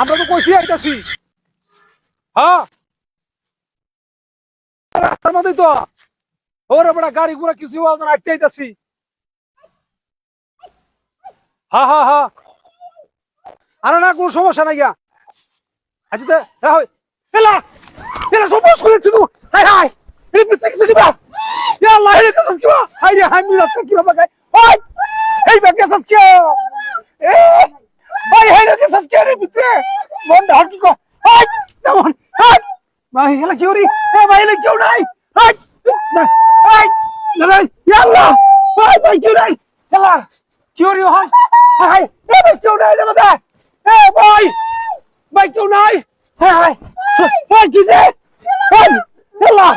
আমরা তো কইছি আইতাছি। হ্যাঁ। রাস্তার মধ্যেই তো। ওরে বড় গাড়ি ঘোড়া কিছু আওয়াজ না আটকে আইতাছি। হ্যাঁ হ্যাঁ হ্যাঁ। আরে না, কোনো সমস্যা নাই আচ্ছা তে ওই এই সস্কে এ হেড কে সস্কে রে পিছে মন ডাক কি কো হাই তেমন হাই ভাই এলা কি হরি এ ভাই এলা কেউ নাই হাই হাই না নাই ইয়া আল্লাহ ভাই ভাই কেউ নাই এলা কি হরি হাই হাই এ ভাই কেউ নাই রে বাদা এ ভাই ভাই কেউ নাই হাই হাই ভাই কি যে ভাই এলা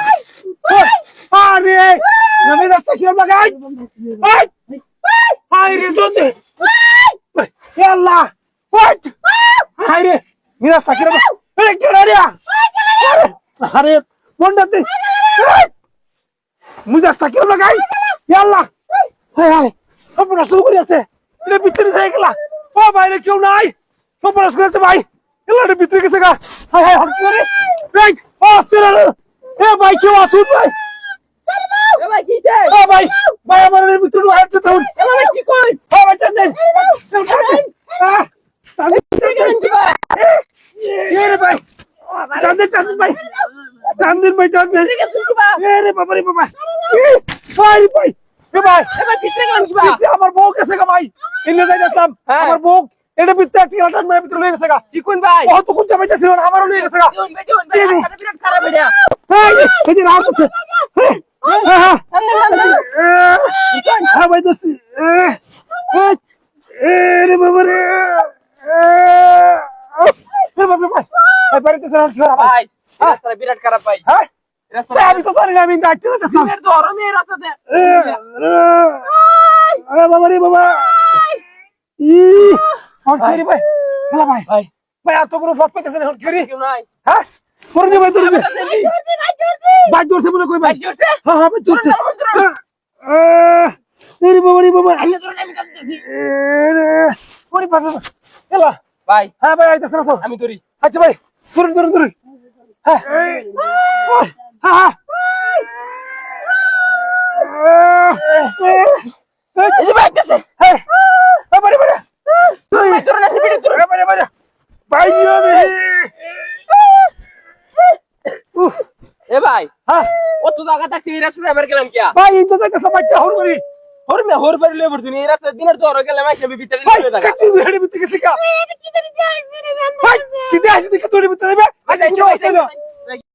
আরে নবী রাস্তা কি হল বাগাই হাই হাই রে দোতে আল্লাহ হোয়াট হাই রে মিরাজ তাকিরে আরে কে রে আরে বন্ডাতে মিরাজ তাকিরে লাগাই আল্লাহ। হাই হাই সব শুরু করে আছে এটা ভিতরে যাই গেলা। ও বাইরে কেউ নাই। সব করে আছে ভাই। এলা এটা ভিতরে গেছে গা। হাই হাই হট করে রাইট ও সেরা এ ভাই কেউ আসুন ভাই। ভাই কি ভাই ভাই আমার ভিতরে আছে তো ভাই কি কই ও ভাই টান দেন আহ টান দেন এ রে ভাই টান দেন টান দেন ভাই টান দেন ভাই টান দেন এ রে বাবা রে বাবা এ, ভাই ভাই এ ভাই আমার বউ গেছে গা ভাই এনে যাই হ্যাঁ। আমার বউ এটা ভিতরে একটা টান মেরে ভিতরে লয়ে গেছে গা কি কোন ভাই ও তো কোন চাপাইতে ছিল না আমারও লয়ে গেছে গা কোন ভাই কোন ভাই রে। বিরাট খারাপ এটা এই এই যে রাত হচ্ছে হ্যাঁ হ্যাঁ সামনে সামনে হ্যাঁ রে বাবা রে রে বাবা ভাই বাড়িতে চলে আসলো ভাই ভাই রাস্তাটা বিরাট খারাপ ভাই। হ্যাঁ? আমি তো জানি না আমি ডাকতে যাচ্ছি হরমে রাস্তাতে আরে বাবা রে বাবা। ই হট করি ভাই। খেলা ভাই। ভাই। ভাই এত কোনো পথ পেতেছে না। হট করি নাই। হ্যাঁ? করে নে ভাই তোর ভাই বাইক মনে কই ভাই। জোরছে হ্যাঁ হ্যাঁ ভাই ধরছে। ধরুন, ধরুন। আহ, রে বাবা রে বাবা। আমি ধরুন আমি কাটতেছি ওরে বাবা। এলা ভাই। হ্যাঁ ভাই আইতেছে না তো আমি ধরি। আচ্ছা ভাই। ধরুন ধরুন ধরুন। এ ভাই হ্যাঁ। ও তো জায়গা থাকতে এই রাস্তায় আবার গেলাম কি ভাই এই তো দেখতে সবাইটা হল করি। হরমে হর বাড়ি লয়ে পড়তুন এই রাস্তায় দিনের তো হর গেলাম আইসা ভিতরে ভাই নিয়ে থাকা কাটি